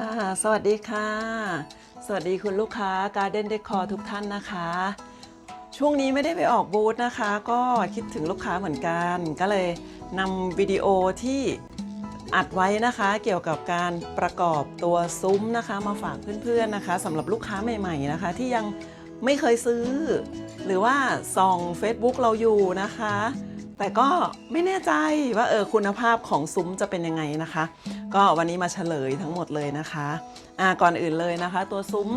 ค่ะ สวัสดีค่ะ สวัสดีคุณลูกค้า Garden Decor ทุกท่านนะคะ ช่วงนี้ไม่ได้ไปออกบูธนะคะ ก็คิดถึงลูกค้าเหมือนกัน ก็เลยนำวิดีโอที่อัดไว้นะคะ เกี่ยวกับการประกอบตัวซุ้มนะคะ มาฝากเพื่อนๆนะคะสำหรับลูกค้าใหม่ๆนะคะ ที่ยังไม่เคยซื้อ หรือว่าส่อง Facebook เราอยู่นะคะ แต่ก็ไม่แน่ใจว่าเออคุณภาพของซุ้มจะเป็นยังไงนะคะ ก็วันนี้มาเฉลยทั้งหมดเลยนะคะอ่าก่อนอื่นเลยนะคะ ตัวซุ้ม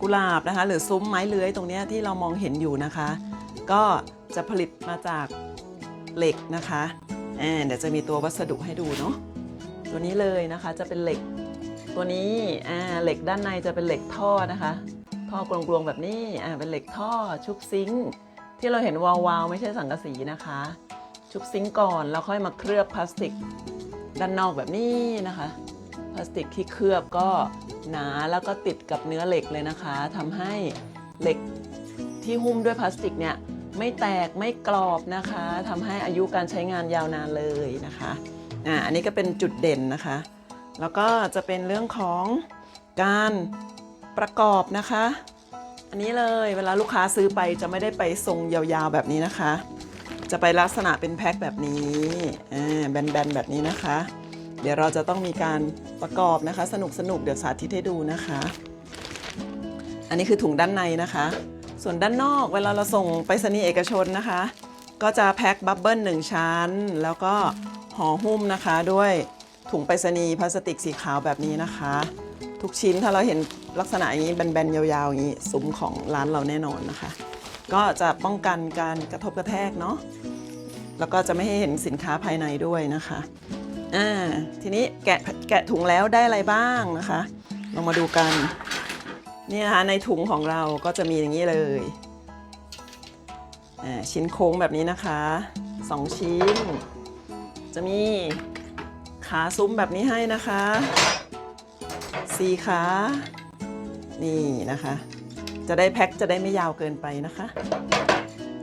กุหลาบนะคะ หรือซุ้มไม้เลื้อยตรงนี้ที่เรามองเห็นอยู่นะคะ ก็จะผลิตมาจากเหล็กนะคะเดี๋ยวจะมีตัววัสดุให้ดูเนาะตัวนี้เลยนะคะจะเป็นเหล็กตัวนี้เหล็กด้านในจะเป็นเหล็กท่อนะคะ ท่อกลวงๆแบบนี้เป็นเหล็กท่อชุบซิงค์ที่เราเห็นวาวๆไม่ใช่สังกะสีนะคะ ชุบซิงค์ก่อนแล้วค่อยมาเคลือบพลาสติก ด้านนอกแบบนี้นะคะ พลาสติกที่เคลือบก็หนาแล้วก็ติดกับเนื้อเหล็กเลยนะคะทำให้เหล็กที่หุ้มด้วยพลาสติกเนี่ยไม่แตกไม่กรอบนะคะทำให้อายุการใช้งานยาวนานเลยนะคะอ่าอันนี้ก็เป็นจุดเด่นนะคะ แล้วก็จะเป็นเรื่องของการประกอบนะคะ อันนี้เลยเวลาลูกค้าซื้อไปจะไม่ได้ไปทรงยาวๆแบบนี้นะคะ จะไปลักษณะเป็นแพ็คแบบนี้แบนๆแบบนี้นะคะ เดี๋ยวเราจะต้องมีการประกอบนะคะ สนุกสนุกๆเดี๋ยวสาธิตให้ดูนะคะ อันนี้คือถุงด้านในนะคะ ส่วนด้านนอกเวลาเราส่งไปรษณีเอกชนนะคะ ก็จะแพ็คบับเบิ้ลหนึ่งชั้น แล้วก็ห่อหุ้มนะคะด้วยถุงไปรษณีย์พลาสติกสีขาวแบบนี้นะคะ ทุกชิ้นถ้าเราเห็นลักษณะอย่างนี้แบนๆยาวๆอย่างนี้ซุ้มของร้านเราแน่นอนนะคะ ก็จะป้องกันการกระทบกระแทกเนาะแล้วก็จะไม่ให้เห็นสินค้าภายในด้วยนะคะอ่าทีนี้แกะแกะถุงแล้วได้อะไรบ้างนะคะลองมาดูกันนี่นะคะในถุงของเราก็จะมีอย่างนี้เลยอ่าชิ้นโค้งแบบนี้นะคะสองชิ้น จะมีขาซุ้มแบบนี้ให้นะคะสี่ขานี่นะคะ จะได้แพ็คจะได้ไม่ยาวเกินไปนะคะ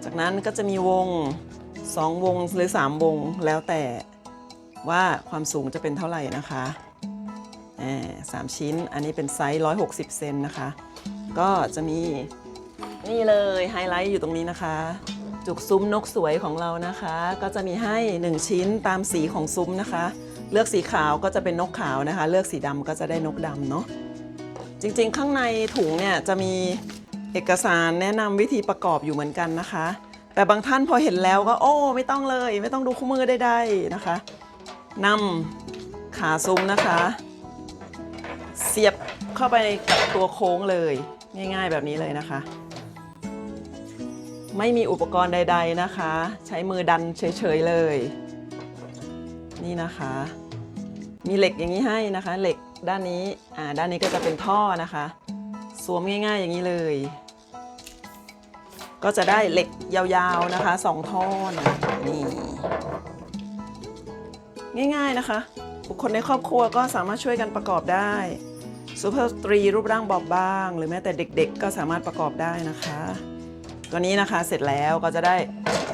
จากนั้นก็จะมีวง 2 วงหรือ 3 วงแล้วแต่ว่าความสูงจะเป็นเท่าไหร่นะคะสามชิ้น อันนี้เป็นไซส์ 160 เซนนะคะ ก็จะมีนี่เลยไฮไลท์อยู่ตรงนี้นะคะ จุกซุ้มนกสวยของเรานะคะ ก็จะมีให้ 1 ชิ้นตามสีของซุ้มนะคะ เลือกสีขาวก็จะเป็นนกขาวนะคะ เลือกสีดำก็จะได้นกดำเนาะจริงๆ ข้างในถุงเนี่ยจะมี เอกสารแนะนำวิธีประกอบอยู่เหมือนกันนะคะ แต่บางท่านพอเห็นแล้วก็โอ้ไม่ต้องเลย ไม่ต้องดูคู่มือได้ๆนะคะนำขาซุ้มนะคะ เสียบเข้าไปกับตัวโค้งเลย ง่ายๆแบบนี้เลยนะคะ ไม่มีอุปกรณ์ใด ๆนะคะ ใช้มือดันเฉยๆเลย นี่นะคะ มีเหล็กอย่างนี้ให้นะคะ เหล็กด้านนี้อ่าด้านนี้ก็จะเป็นท่อนะคะ สวมง่ายๆอย่างนี้เลย ก็จะได้เหล็กยาวๆนะคะสองท่อนนี่ง่ายๆนะคะ บุคคลในครอบครัวก็สามารถช่วยกันประกอบได้สุภาพสตรีรูปร่างบอบบาง หรือแม้แต่เด็กๆ ก็สามารถประกอบได้นะคะ ตัวนี้นะคะเสร็จแล้วก็จะได้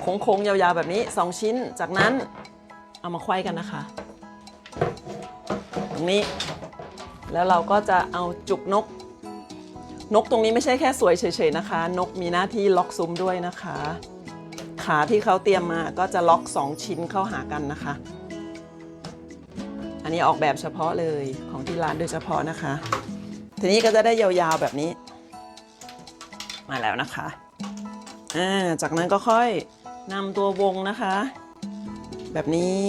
โค้งๆยาวๆแบบนี้ 2 ชิ้น จากนั้นเอามาไขว้กันนะคะ ตรงนี้ แล้วเราก็จะเอาจุกนก นกตรงนี้ไม่ใช่แค่สวยเฉยๆนะคะ นกมีหน้าที่ล็อกซุ้มด้วยนะคะ ขาที่เขาเตรียมมาก็จะล็อก 2 ชิ้นเข้าหากันนะคะ อันนี้ออกแบบเฉพาะเลยของที่ร้านโดยเฉพาะนะคะ ทีนี้ก็จะได้ยาวๆแบบนี้ มาแล้วนะคะอ่าจากนั้นก็ค่อยนำตัววงนะคะ แบบนี้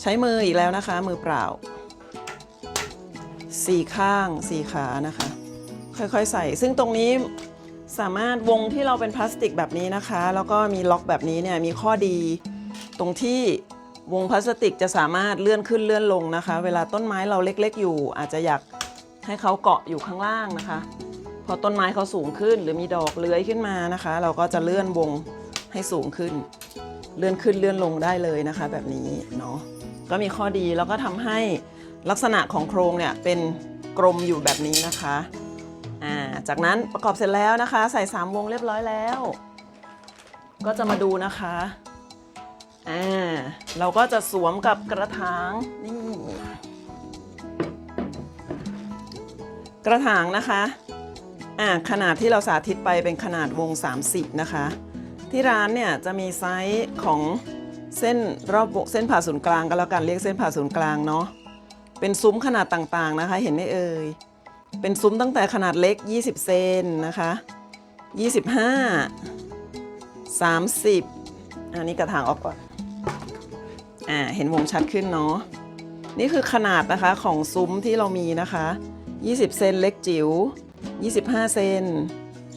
ใช้มืออีกแล้วนะคะ มือเปล่า สี่ข้างสี่ขานะคะ ค่อยๆใส่ ซึ่งตรงนี้สามารถวงที่เราเป็นพลาสติกแบบนี้นะคะ แล้วก็มีล็อกแบบนี้เนี่ยมีข้อดี ตรงที่วงพลาสติกจะสามารถเลื่อนขึ้นเลื่อนลงนะคะ เวลาต้นไม้เราเล็กๆ อยู่ อาจจะอยากให้เขาเกาะอยู่ข้างล่างนะคะ พอต้นไม้เขาสูงขึ้น หรือมีดอกเลื้อยขึ้นมานะคะ เราก็จะเลื่อนวงให้สูงขึ้น เลื่อนขึ้นเลื่อนลงได้เลยนะคะ แบบนี้เนาะก็มีข้อดีแล้วก็ทำให้ ลักษณะของโครงเนี่ยเป็นกลมอยู่แบบนี้นะคะอ่าจากนั้นประกอบเสร็จแล้วนะคะ ใส่ 3 วงเรียบร้อยแล้ว ก็จะมาดูนะคะอ่าเราก็จะสวมกับกระถางนี่กระถางนะคะอ่าขนาดที่เราสาธิตไปเป็นขนาดวง 30 นะคะ ที่ร้านเนี่ยจะมีไซส์ของเส้นรอบวงเส้นผ่าศูนย์กลางก็แล้วกันเรียกเส้นผ่าศูนย์กลางเนาะ เป็นซุ้มขนาดต่างๆนะคะ เห็นไหมเอ่ย เป็นซุ้มตั้งแต่ขนาดเล็ก 20 เซนนะคะ 25 30 อันนี้กระถางออกก่อน อ่า เห็นวงชัดขึ้นเนาะ นี่คือขนาดนะคะของซุ้มที่เรามีนะคะ 20 เซนเล็กจิ๋ว 25 เซน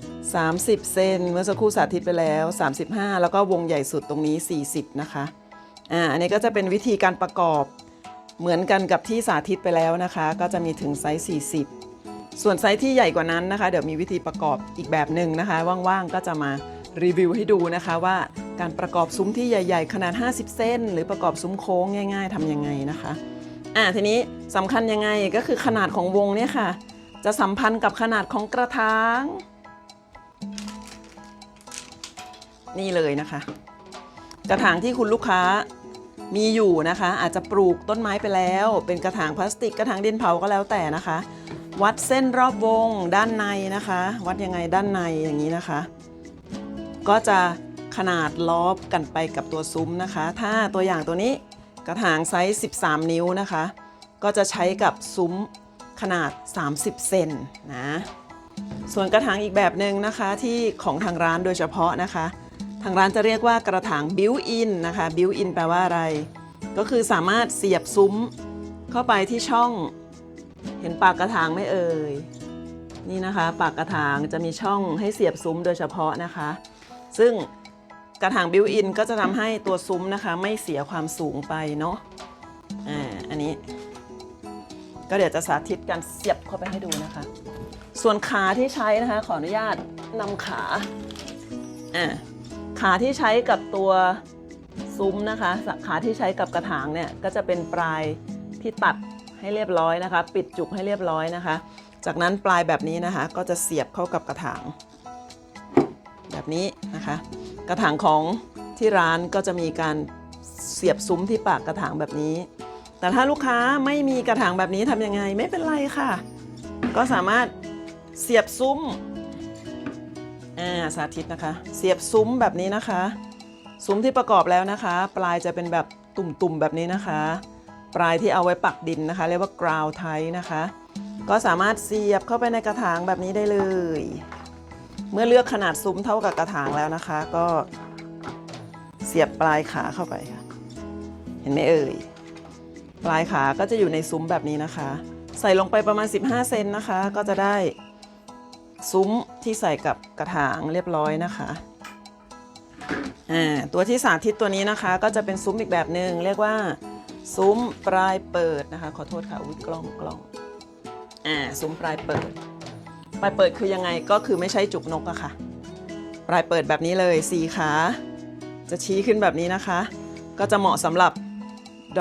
30 เซนเมื่อสักครู่สาธิตไปแล้ว 35 แล้วก็วงใหญ่สุดตรงนี้ 40 นะคะ อ่า อันนี้ก็จะเป็นวิธีการประกอบ เหมือนกันกับที่สาธิตไปแล้วนะคะ ก็จะมีถึงไซส์ 40 ส่วนไซส์ที่ใหญ่กว่านั้นนะคะ เดี๋ยวมีวิธีประกอบอีกแบบหนึ่งนะคะ ว่างๆ ก็จะมารีวิวให้ดูนะคะว่าการประกอบซุ้มที่ใหญ่ ๆ ขนาด 50 เส้น หรือประกอบซุ้มโค้งง่าย ๆทำยังไงนะคะอ่าทีนี้สำคัญยังไงก็คือขนาดของวงเนี่ยค่ะ จะสัมพันธ์กับขนาดของกระถาง นี่เลยนะคะ กระถางที่คุณลูกค้า มีอยู่นะคะ อาจจะปลูกต้นไม้ไปแล้ว เป็นกระถางพลาสติกกระถางดินเผาก็แล้วแต่นะคะ วัดเส้นรอบวงด้านในนะคะ วัดยังไงด้านในอย่างนี้นะคะ ก็จะขนาดล้อบกันไปกับตัวซุ้มนะคะ ถ้าตัวอย่างตัวนี้กระถางไซส์ 13 นิ้วนะคะ ก็จะใช้กับซุ้มขนาด 30 เซนนะ ส่วนกระถางอีกแบบหนึ่งนะคะที่ของทางร้านโดยเฉพาะนะคะ ทางร้านจะเรียกว่ากระถางบิวอินนะคะบิวอินแปลว่าอะไร ก็คือสามารถเสียบซุ้มเข้าไปที่ช่อง เห็นปากกระถางไหม่เอ่ยนี่นะคะ ปากกระถางจะมีช่องให้เสียบซุ้มโดยเฉพาะนะคะ ซึ่งกระถางบิวอินก็จะทำให้ตัวซุ้มนะคะ ไม่เสียความสูงไปเนาะอ่าอันนี้ ก็เดี๋ยวจะสาธิตการเสียบเข้าไปให้ดูนะคะ ส่วนขาที่ใช้นะคะ ขออนุญาตนำขาอ่า ขาที่ใช้กับตัวซุ้มนะคะขาที่ใช้กับกระถางเนี่ยก็จะเป็นปลายที่ตัดให้เรียบร้อยนะคะ ปิดจุกให้เรียบร้อยนะคะ จากนั้นปลายแบบนี้นะคะ ก็จะเสียบเข้ากับกระถาง แบบนี้นะคะ กระถางของที่ร้านก็จะมีการเสียบซุ้มที่ปากกระถางแบบนี้ แต่ถ้าลูกค้าไม่มีกระถางแบบนี้ทำยังไงไม่เป็นไรค่ะ ก็สามารถเสียบซุ้ม สาธิตนะคะ เสียบซุ้มแบบนี้นะคะ ซุ้มที่ประกอบแล้วนะคะ ปลายจะเป็นแบบตุ่มๆแบบนี้นะคะ ปลายที่เอาไว้ปักดินนะคะ เรียกว่า ground tie นะคะ ก็สามารถเสียบเข้าไปในกระถางแบบนี้ได้เลย เมื่อเลือกขนาดซุ้มเท่ากับกระถางแล้วนะคะ ก็เสียบปลายขาเข้าไปค่ะ เห็นไหมเอ่ย ปลายขาก็จะอยู่ในซุ้มแบบนี้นะคะ ใส่ลงไปประมาณ 15 เซนนะคะ ก็จะได้ ซุ้มที่ใส่กับกระถางเรียบร้อยนะคะอ่าตัวที่สาธิตตัวนี้นะคะก็จะเป็นซุ้มอีกแบบหนึ่งเรียกว่าซุ้มปลายเปิดนะคะ ขอโทษค่ะอุ้ยกล้องกล้องอ่าซุ้มปลายเปิด ปลายเปิดคือยังไงก็คือไม่ใช่จุกนกอะค่ะ ปลายเปิดแบบนี้เลยสีขาจะชี้ขึ้นแบบนี้นะคะ ก็จะเหมาะสำหรับ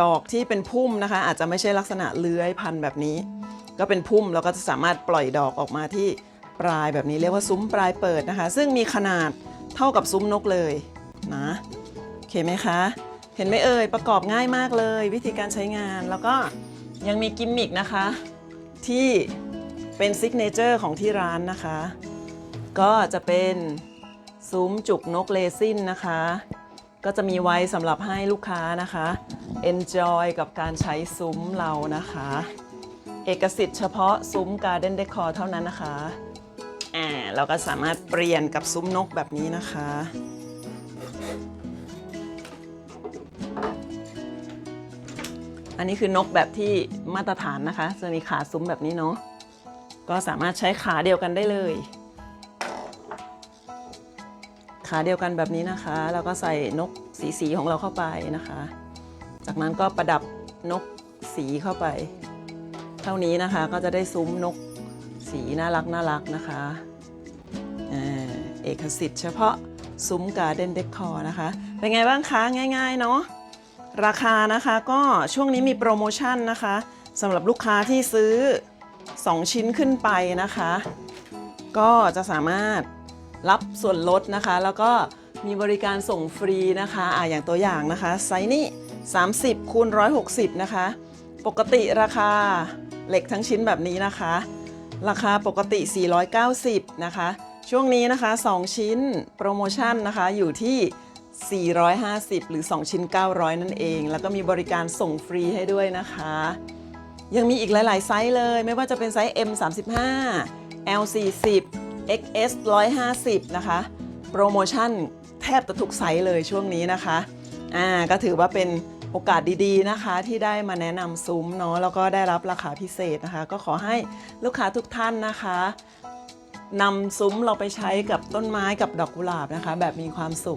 ดอกที่เป็นพุ่มนะคะ อาจจะไม่ใช่ลักษณะเลื้อยพันแบบนี้ ก็เป็นพุ่มแล้วก็จะสามารถปล่อยดอกออกมาที่ ปลายแบบนี้เรียกว่าซุ้มปลายเปิดนะคะ ซึ่งมีขนาดเท่ากับซุ้มนกเลยนะโอเคไหมคะ เห็นไหมเอ่ยประกอบง่ายมากเลย วิธีการใช้งานแล้วก็ยังมีกิมมิกนะคะ ที่เป็นซิกเนเจอร์ของที่ร้านนะคะ ก็จะเป็นซุ้มจุกนกเลซินนะคะ ก็จะมีไว้สำหรับให้ลูกค้านะคะ enjoy กับการใช้ซุ้มเรานะคะ เอกสิทธิ์เฉพาะซุ้ม Garden Decor เท่านั้นนะคะ อ่าเราก็สามารถเปลี่ยนกับซุ้มนกแบบนี้นะคะ อันนี้คือนกแบบที่มาตรฐานนะคะ จะมีขาซุ้มแบบนี้เนาะก็สามารถใช้ขาเดียวกันได้เลย ขาเดียวกันแบบนี้นะคะแล้วก็ใส่นกสีสีของเราเข้าไปนะคะ จากนั้นก็ประดับนกสีเข้าไป เท่านี้นะคะก็จะได้ซุ้มนก สีน่ารักน่ารักนะคะเอกสิทธิ์เฉพาะซุ้มการ์เด้นเดคอร์นะคะ เป็นไงบ้างคะง่าย ๆ เนาะราคานะคะก็ช่วงนี้มีโปรโมชั่นนะคะสำหรับลูกค้าที่ซื้อ 2 ชิ้นขึ้นไปนะคะ ก็จะสามารถรับส่วนลดนะคะ แล้วก็มีบริการส่งฟรีนะคะอ่าอย่างตัวอย่างนะคะไซส์นี้ 30คูณ160 นะคะ ปกติราคาเหล็กทั้งชิ้นแบบนี้นะคะ ราคาปกติ 490 นะคะ ช่วงนี้นะคะ 2 ชิ้นโปรโมชั่นนะคะอยู่ที่ 450 หรือ 2 ชิ้น 900 นั่นเอง แล้วก็มีบริการส่งฟรีให้ด้วยนะคะ ยังมีอีกหลาย ๆ ไซส์เลย ไม่ว่าจะเป็นไซส์ M 35 L 40 XS 150 นะคะ โปรโมชั่นแทบจะทุกไซส์เลยช่วงนี้นะคะ อ่า ก็ถือว่าเป็น โอกาสดีๆนะคะ ที่ได้มาแนะนำซุ้มเนาะแล้วก็ได้รับราคาพิเศษนะคะ ก็ขอให้ลูกค้าทุกท่านนะคะนำซุ้มเราไปใช้กับต้นไม้กับดอกกุหลาบนะคะ แบบมีความสุข